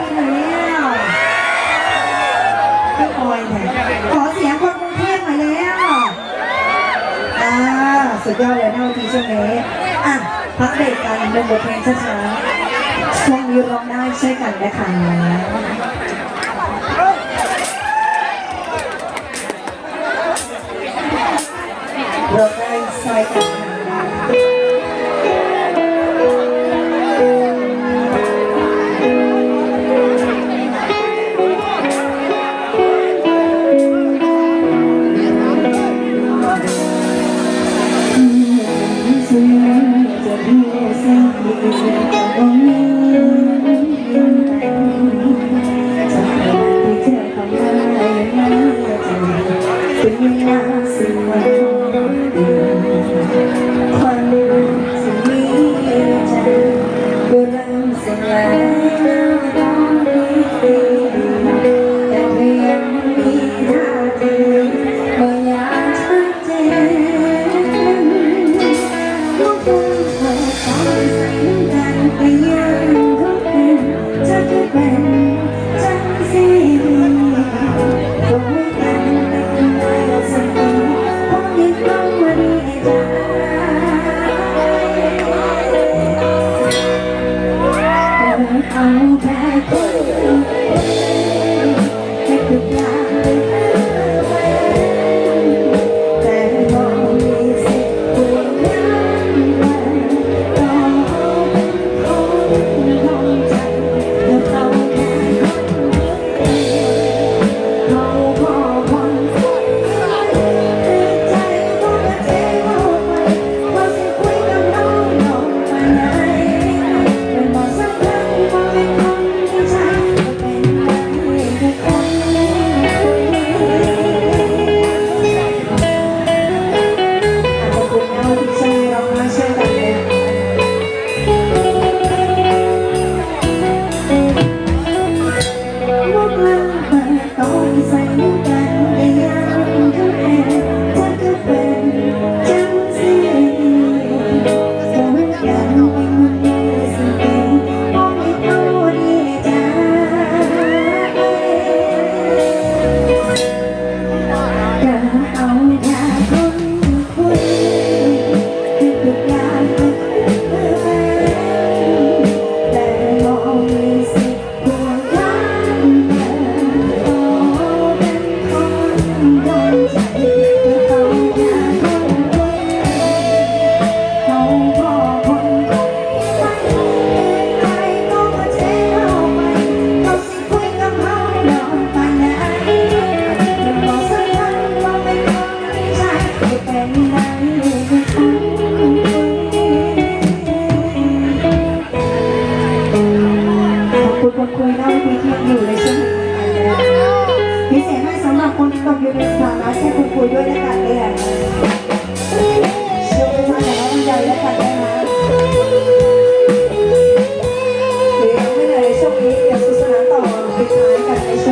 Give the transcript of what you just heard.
ที่ไหเนี่ยพี่ปอยเลยขอเสียงคนกรุงเทพหน่อยแล้วอ่าสุดยอดเลยหน้าทีช่วงนี้อะพักเบรกกันเป็นบทเพลงช้าๆช่วงนี้ร้องได้ใช่วยกันนะคะ คุณคุยนอกวิธีคิดอยู่ในช่วงการเรียนพิเศษให้สำหรับคนที่ตกอยู่ในสถานะเช่คุณครูด้วยแลการเรียนเชื่อว่าจะน้งใจและการเรียนนะเดี๋ยวไม่เลยช่วงนี้เดี๋ยวสุสานต่อไปิดท้ากันในช่ว